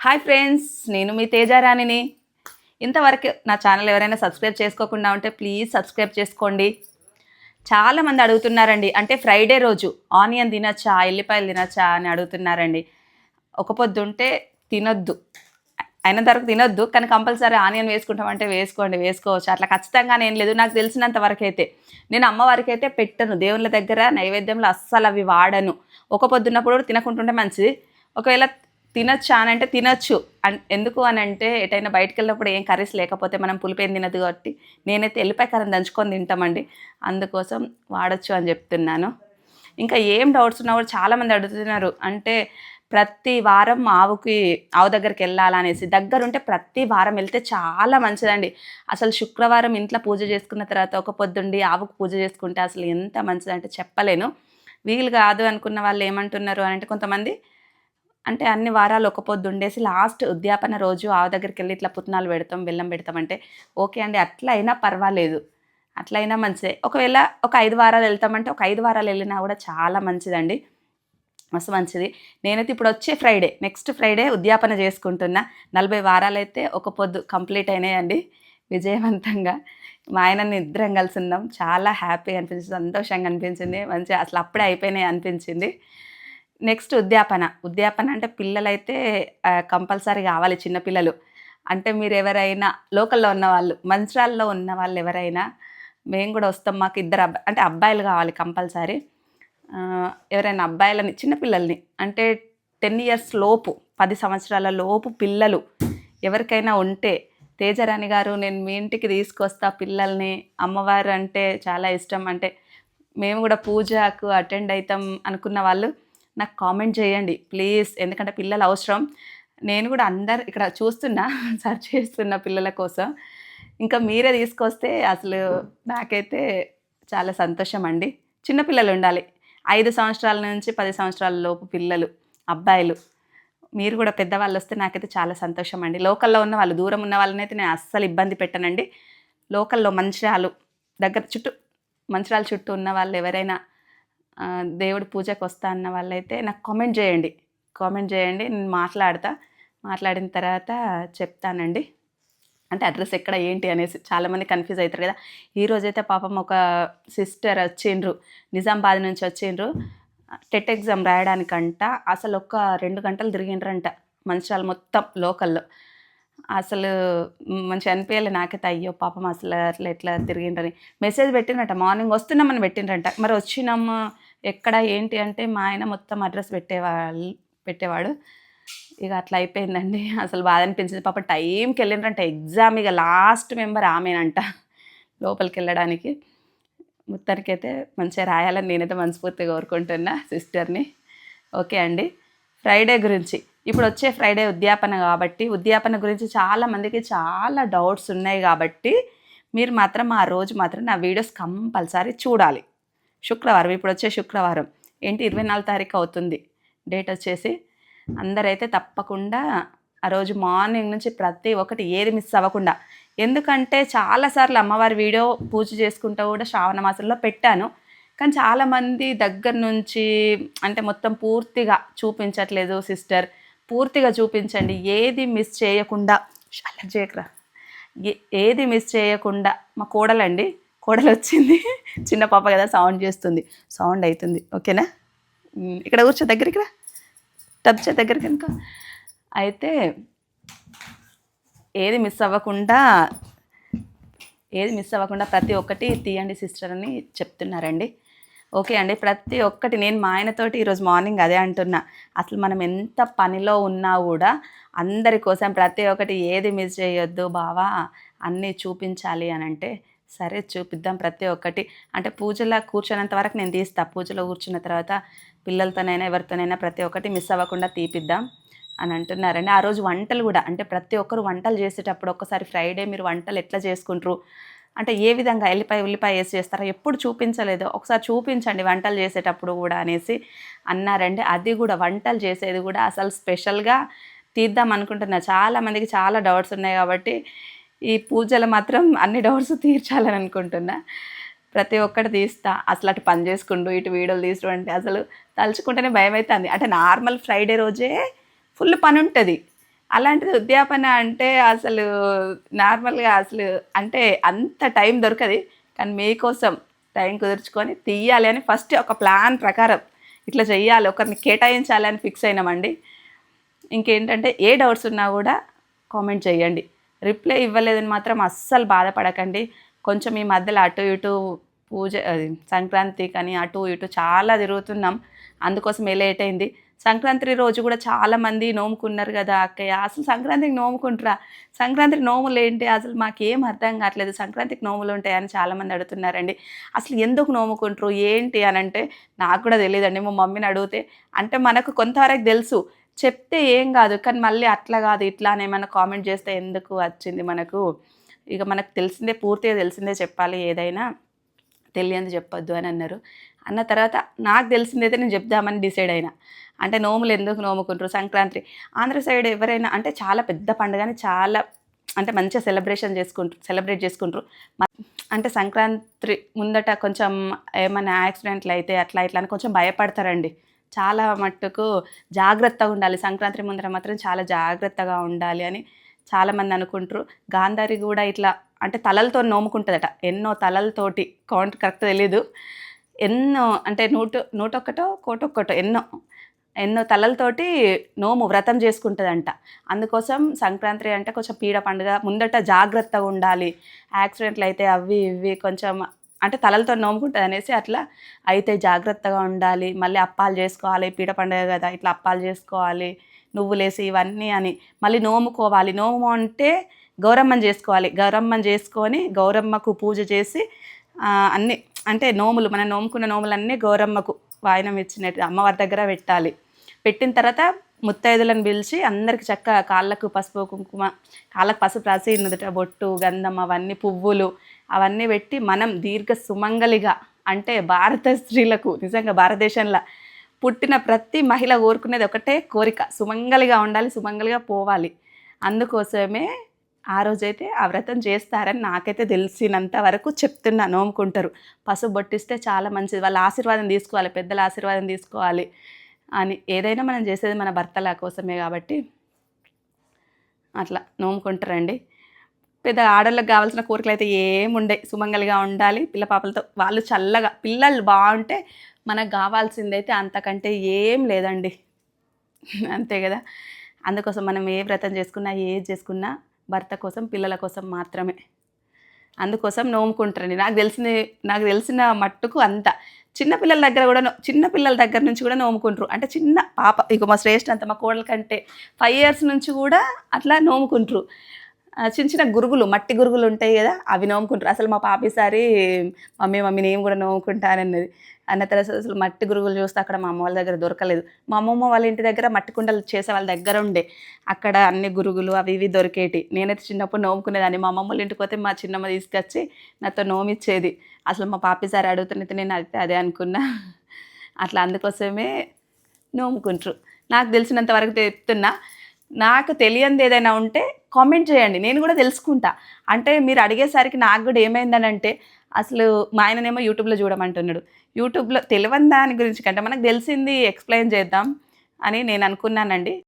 Hi friends నేను మీ తేజారాణిని ఇంతవరకు నా ఛానల్ ఎవరైనా సబ్స్క్రైబ్ చేసుకోకుండా ఉంటే ప్లీజ్ సబ్స్క్రైబ్ చేసుకోండి. చాలామంది అడుగుతున్నారండి అంటే ఫ్రైడే రోజు ఆనియన్ తినచ్చా ఎల్లిపాయలు తినచ్చా అని అడుగుతున్నారండి. ఒక పొద్దు ఉంటే తినొద్దు. అయిన తర్వాత తినొద్దు కానీ కంపల్సరీ ఆనియన్ వేసుకుంటామంటే వేసుకోండి వేసుకోవచ్చు. అట్లా ఖచ్చితంగా నేను లేదు నాకు తెలిసినంత వరకు అయితే నేను అమ్మవారికి అయితే పెట్టను దేవుళ్ళ దగ్గర నైవేద్యంలో అస్సలు అవి వాడను. ఒక పొద్దున్నప్పుడు కూడా తినకుంటుంటే మంచిది. ఒకవేళ తినొచ్చా అని అంటే తినొచ్చు. అన్- ఎందుకు అని అంటే ఎటైనా బయటకు వెళ్ళినప్పుడు ఏం కర్రీస్ లేకపోతే మనం పులిపేం తినదు కాబట్టి నేనైతే ఎల్లిపాయ కారం దంచుకొని తింటామండి. అందుకోసం వాడచ్చు అని చెప్తున్నాను. ఇంకా ఏం డౌట్స్ ఉన్నా కూడా చాలామంది అడుగుతున్నారు. అంటే ప్రతి వారం ఆవుకి ఆవు దగ్గరికి వెళ్ళాలనేసి దగ్గరుంటే ప్రతి వారం వెళ్తే చాలా మంచిదండి. అసలు శుక్రవారం ఇంట్లో పూజ చేసుకున్న తర్వాత ఒక పొద్దుండి ఆవుకు పూజ చేసుకుంటే అసలు ఎంత మంచిదంటే చెప్పలేను. వీలు కాదు అనుకున్న వాళ్ళు ఏమంటున్నారు అని అంటే కొంతమంది అంటే అన్ని వారాలు ఒక పొద్దు ఉండేసి లాస్ట్ ఉద్యాపన రోజు ఆవు దగ్గరికి వెళ్ళి ఇట్లా పుట్నాలు పెడతాం బెల్లం పెడతాం అంటే ఓకే అండి అట్లా అయినా పర్వాలేదు. అట్లా అయినా మంచిదే. ఒకవేళ ఒక ఐదు వారాలు వెళ్తామంటే ఒక ఐదు వారాలు వెళ్ళినా కూడా చాలా మంచిదండి. మస్తు మంచిది. నేనైతే ఇప్పుడు వచ్చే ఫ్రైడే నెక్స్ట్ ఫ్రైడే ఉద్యాపన చేసుకుంటున్నా. నలభై వారాలు అయితే ఒక పొద్దు కంప్లీట్ అయినాయండి. విజయవంతంగా. మా ఆయన ఇద్దరం కలిసి ఉన్నాం చాలా హ్యాపీగా అనిపించింది సంతోషంగా అనిపించింది. మంచిగా అసలు అప్పుడే అయిపోయినాయి అనిపించింది. నెక్స్ట్ ఉద్యాపన. ఉద్యాపన అంటే పిల్లలైతే కంపల్సరీ కావాలి చిన్నపిల్లలు. అంటే మీరు ఎవరైనా లోకల్లో ఉన్న వాళ్ళు మంచిరాల్లో ఉన్న వాళ్ళు ఎవరైనా మేము కూడా వస్తాం మాకు ఇద్దరు అబ్బాయి అంటే అబ్బాయిలు కావాలి కంపల్సరీ. ఎవరైనా అబ్బాయిలని చిన్నపిల్లల్ని అంటే టెన్ ఇయర్స్ లోపు పది సంవత్సరాల లోపు పిల్లలు ఎవరికైనా ఉంటే తేజరాణి గారు నేను మీ ఇంటికి తీసుకొస్తా పిల్లల్ని అమ్మవారు అంటే చాలా ఇష్టం. అంటే మేము కూడా పూజకు అటెండ్ అవుతాం అనుకున్న వాళ్ళు నాకు కామెంట్ చేయండి ప్లీజ్. ఎందుకంటే పిల్లలు అవసరం. నేను కూడా అందరు ఇక్కడ చూస్తున్నా సర్చ్ చేస్తున్న పిల్లల కోసం. ఇంకా మీరే తీసుకొస్తే అసలు నాకైతే చాలా సంతోషం అండి చిన్నపిల్లలు ఉండాలి. ఐదు సంవత్సరాల నుంచి పది సంవత్సరాల లోపు పిల్లలు అబ్బాయిలు. మీరు కూడా పెద్దవాళ్ళు వస్తే నాకైతే చాలా సంతోషం అండి లోకల్లో ఉన్న వాళ్ళు దూరం ఉన్న వాళ్ళని అయితే నేను అస్సలు ఇబ్బంది పెట్టనండి. లోకల్లో మంచిరాలు దగ్గర చుట్టూ మంచిర్యాల చుట్టూ ఉన్న వాళ్ళు ఎవరైనా దేవుడి పూజకు వస్తా అన్న వాళ్ళైతే నాకు కామెంట్ చేయండి. కామెంట్ చేయండి నేను మాట్లాడతా. మాట్లాడిన తర్వాత చెప్తానండి. అంటే అడ్రస్ ఎక్కడ ఏంటి అనేసి చాలామంది కన్ఫ్యూజ్ అవుతారు కదా. ఈ రోజైతే పాపం ఒక సిస్టర్ వచ్చిండ్రు. నిజామాబాద్ నుంచి వచ్చిండ్రు. టెట్ ఎగ్జామ్ రాయడానికంట. అసలు ఒక రెండు గంటలు తిరిగిండ్రంట మంచిర్యాల మొత్తం లోకల్లో. అసలు మంచిగా అనిపించాలి నాకైతే అయ్యో పాపం అసలు అట్లా ఎట్లా తిరిగిండ్రని. మెసేజ్ పెట్టిండ్రట మార్నింగ్ వస్తున్నామని పెట్టిండ్రంట. మరి వచ్చినాము? ఎక్కడ ఏంటి అంటే మా ఆయన మొత్తం అడ్రస్ పెట్టేవాళ్ళు పెట్టేవాడు. ఇక అట్లా అయిపోయిందండి. అసలు బాధ అనిపించింది. పాప టైంకి వెళ్ళిండ్రంట. ఎగ్జామ్ ఇక లాస్ట్ మెంబర్ ఆమెనంట. లోపలికి వెళ్ళడానికి మొత్తానికి మంచిగా రాయాలని నేనైతే మనస్ఫూర్తిగా కోరుకుంటున్నా సిస్టర్ని. ఓకే అండి. ఫ్రైడే గురించి. ఇప్పుడు వచ్చే ఫ్రైడే ఉద్యాపన కాబట్టి ఉద్యాపన గురించి చాలా మందికి చాలా డౌట్స్ ఉన్నాయి కాబట్టి మీరు మాత్రం ఆ రోజు మాత్రం నా వీడియోస్ కంపల్సరీ చూడాలి. శుక్రవారం ఇప్పుడు వచ్చే శుక్రవారం. ఏంటి? ఇరవై నాలుగు తారీఖు అవుతుంది. డేట్ వచ్చేసి అందరైతే తప్పకుండా ఆ రోజు మార్నింగ్ నుంచి ప్రతి ఒక్కటి ఏది మిస్ అవ్వకుండా. ఎందుకంటే చాలాసార్లు అమ్మవారి వీడియో పూజ చేసుకుంటూ కూడా శ్రావణ మాసంలో పెట్టాను. కానీ చాలామంది దగ్గర నుంచి అంటే మొత్తం పూర్తిగా చూపించట్లేదు సిస్టర్. పూర్తిగా చూపించండి. ఏది మిస్ చేయకుండా చాలా చేయకరా ఏది మిస్ చేయకుండా మా కోడలండి కోడలు వచ్చింది చిన్న పాప కదా సౌండ్ చేస్తుంది. సౌండ్ అవుతుంది ఓకేనా? ఇక్కడ కూర్చో దగ్గరికి రా. టబ్చే దగ్గర దగ్గరికి కనుక అయితే ఏది మిస్ అవ్వకుండా ఏది మిస్ అవ్వకుండా ప్రతి ఒక్కటి తీయండి సిస్టర్ అని చెప్తున్నారండి. ఓకే అండి ప్రతి ఒక్కటి నేను మా ఆయనతోటి ఈరోజు మార్నింగ్ అదే అంటున్నా. అసలు మనం ఎంత పనిలో ఉన్నా కూడా అందరి కోసం ప్రతి ఒక్కటి ఏది మిస్ చేయొద్దు బావా అన్నీ చూపించాలి అని అంటే సరే చూపిద్దాం ప్రతి ఒక్కటి. అంటే పూజలో కూర్చున్నంత వరకు నేను తీస్తా. పూజలో కూర్చున్న తర్వాత పిల్లలతోనైనా ఎవరితోనైనా ప్రతి ఒక్కటి మిస్ అవ్వకుండా తీపిద్దాం అని అంటున్నారండి. ఆ రోజు వంటలు కూడా అంటే ప్రతి ఒక్కరు వంటలు చేసేటప్పుడు ఒక్కసారి ఫ్రైడే మీరు వంటలు ఎట్లా చేసుకుంటారు? అంటే ఏ విధంగా ఎల్లిపాయ ఉల్లిపాయ వేసి చేస్తారో? ఎప్పుడు చూపించలేదు. ఒకసారి చూపించండి వంటలు చేసేటప్పుడు కూడా అనేసి అన్నారండి. అది కూడా వంటలు చేసేది కూడా అసలు స్పెషల్గా తీద్దాం అనుకుంటున్నా. చాలా మందికి చాలా డౌట్స్ ఉన్నాయి కాబట్టి ఈ పూజలు మాత్రం అన్ని డౌట్స్ తీర్చాలని అనుకుంటున్నా. ప్రతి ఒక్కటి తీస్తా. అసలు అటు పని చేసుకుంటూ ఇటు వీడియోలు తీసుడు అంటే అసలు తలుచుకుంటేనే భయం అవుతుంది అంటే నార్మల్ ఫ్రైడే రోజే ఫుల్ పని ఉంటుంది అలాంటిది ఉద్యాపన అంటే అసలు నార్మల్గా అసలు అంటే అంత టైం దొరకదు. కానీ మీకోసం టైం కుదుర్చుకొని తీయాలి అని ఫస్ట్ ఒక ప్లాన్ ప్రకారం ఇట్లా చేయాలి ఒకరిని కేటాయించాలి అని ఫిక్స్ అయినామండి. ఇంకేంటంటే ఏ డౌట్స్ ఉన్నా కూడా కామెంట్ చేయండి రిప్లై ఇవ్వలేదని మాత్రం అస్సలు బాధపడకండి. కొంచెం ఈ మధ్యలో అటు ఇటు పూజ సంక్రాంతి కానీ అటు ఇటు చాలా తిరుగుతున్నాం. అందుకోసం లేట్ అయింది. సంక్రాంతి రోజు కూడా చాలామంది నోముకున్నారు కదా అక్కయ్య. అసలు సంక్రాంతికి నోముకుంటారా? సంక్రాంతికి నోములు ఏంటి? అసలు మాకేం అర్థం కావట్లేదు. సంక్రాంతికి నోములు ఉంటాయని చాలామంది అడుగుతున్నారండి. అసలు ఎందుకు నోముకుంటారు? ఏంటి అని అంటే నాకు కూడా తెలియదండి. మా మమ్మీని అడిగితే అంటే మనకు కొంతవరకు తెలుసు. చెప్తే ఏం కాదు. కానీ మళ్ళీ అట్లా కాదు ఇట్లా అని ఏమైనా కామెంట్ చేస్తే ఎందుకు వచ్చింది మనకు? ఇక మనకు తెలిసిందే పూర్తిగా తెలిసిందే చెప్పాలి. ఏదైనా తెలియంది చెప్పొద్దు అని అన్నారు. అన్న తర్వాత నాకు తెలిసిందైతే నేను చెప్దామని డిసైడ్ అయినా. అంటే నోములు ఎందుకు నోముకుంటారు? సంక్రాంతి. ఆంధ్ర సైడ్ ఎవరైనా అంటే చాలా పెద్ద పండుగని చాలా అంటే మంచిగా సెలబ్రేషన్ చేసుకుంటారు సెలబ్రేట్ చేసుకుంటారు. అంటే సంక్రాంతి ముందట కొంచెం ఏమైనా యాక్సిడెంట్లు అయితే అట్లా ఇట్లా అని కొంచెం భయపడతారండి. చాలా మట్టుకు జాగ్రత్తగా ఉండాలి. సంక్రాంతి ముందర మాత్రం చాలా జాగ్రత్తగా ఉండాలి అని చాలామంది అనుకుంటారు. గాంధారి కూడా ఇట్లా అంటే తలలతో నోముకుంటుందట. ఎన్నో తలలతోటి కౌంట్ కరెక్ట్ తెలీదు. ఎన్నో అంటే నూట నూట ఒక్కటో కోటొక్కటో ఎన్నో ఎన్నో తలలతోటి నోము వ్రతం చేసుకుంటుందంట. అందుకోసం సంక్రాంతి అంటే కొంచెం పీడ పండుగ ముందట జాగ్రత్తగా ఉండాలి. యాక్సిడెంట్లు అయితే అవి ఇవి కొంచెం అంటే తలలతో నోముకుంటుంది అనేసి అట్లా అయితే జాగ్రత్తగా ఉండాలి. మళ్ళీ అప్పాలు చేసుకోవాలి పీడ పండుగ కదా ఇట్లా అప్పాలు చేసుకోవాలి నువ్వులేసి ఇవన్నీ అని. మళ్ళీ నోముకోవాలి. నోము అంటే గౌరమ్మని చేసుకోవాలి. గౌరమ్మని చేసుకొని గౌరమ్మకు పూజ చేసి అన్నీ అన్ని అంటే నోములు మనం నోముకున్న నోములన్నీ గౌరమ్మకు వాయనం ఇచ్చినట్టు అమ్మవారి దగ్గర పెట్టాలి. పెట్టిన తర్వాత ముత్తైదులను పిలిచి అందరికి చక్కగా కాళ్ళకు పసుపు కుంకుమ కాళ్ళకు పసుపు రాసి నుదుట బొట్టు గంధం అవన్నీ పువ్వులు అవన్నీ పెట్టి మనం దీర్ఘ సుమంగలిగా అంటే భారత స్త్రీలకు నిజంగా భారతదేశంలో పుట్టిన ప్రతి మహిళ కోరుకునేది ఒకటే కోరిక. సుమంగలిగా ఉండాలి సుమంగలిగా పోవాలి. అందుకోసమే ఆ రోజైతే ఆ వ్రతం చేస్తారని నాకైతే తెలిసినంత వరకు చెప్తున్నా నోముకుంటారు. పసుపు బొట్టిస్తే చాలా మంచిది. వాళ్ళ ఆశీర్వాదం తీసుకోవాలి పెద్దల ఆశీర్వాదం తీసుకోవాలి అని ఏదైనా మనం చేసేది మన భర్తల కోసమే కాబట్టి అట్లా నోముకుంటారండి. పెద్ద ఆడళ్ళకి కావాల్సిన కోరికలు అయితే ఏముండే. సుమంగలిగా ఉండాలి. పిల్ల పాపలతో వాళ్ళు చల్లగా పిల్లలు బాగుంటే మనకు కావాల్సిందైతే అంతకంటే ఏం లేదండి. అంతే కదా? అందుకోసం మనం ఏ వ్రతం చేసుకున్నా ఏది చేసుకున్నా భర్త కోసం పిల్లల కోసం మాత్రమే. అందుకోసం నోముకుంటారండి. నాకు తెలిసిన నాకు తెలిసిన మట్టుకు అంత. చిన్న పిల్లల దగ్గర కూడా చిన్న పిల్లల దగ్గర నుంచి కూడా నోముకుంటారు. అంటే చిన్న పాప ఇక మా శ్రేష్ఠ అంత మా కోడల కంటే ఫైవ్ ఇయర్స్ నుంచి కూడా అట్లా నోముకుంటారు. చిన్న చిన్న గురుగులు మట్టి గురుగులు ఉంటాయి కదా అవి నోముకుంటారు. అసలు మా పాపిసారి మమ్మీ మమ్మీ నేను కూడా నోముకుంటానన్నది అన్న తర్వాత అసలు మట్టి గురుగులు చూస్తే అక్కడ మా అమ్మ వాళ్ళ దగ్గర దొరకలేదు. మా అమ్మమ్మ వాళ్ళ ఇంటి దగ్గర మట్టి కుండలు చేసే వాళ్ళ దగ్గర ఉండే. అక్కడ అన్ని గురుగులు అవి ఇవి దొరికేటి. నేనైతే చిన్నప్పుడు నోముకునేదాన్ని. మా అమ్మమ్మ వాళ్ళ ఇంటికి పోతే మా చిన్నమ్మ తీసుకొచ్చి నాతో నోమిచ్చేది. అసలు మా పాపిసారి సారి నేను అయితే అదే అనుకున్నా. అట్లా అందుకోసమే నోముకుంటారు. నాకు తెలిసినంత వరకు చెప్తున్నా. నాకు తెలియంది ఏదైనా ఉంటే కామెంట్ చేయండి. నేను కూడా తెలుసుకుంటా. అంటే మీరు అడిగేసరికి నాకు కూడా ఏమైందని అంటే అసలు మా ఆయననేమో యూట్యూబ్లో చూడమంటున్నాడు. యూట్యూబ్లో తెలియని దాని గురించి కంటే మనకు తెలిసింది ఎక్స్ప్లెయిన్ చేద్దాం అని నేను అనుకున్నానండి.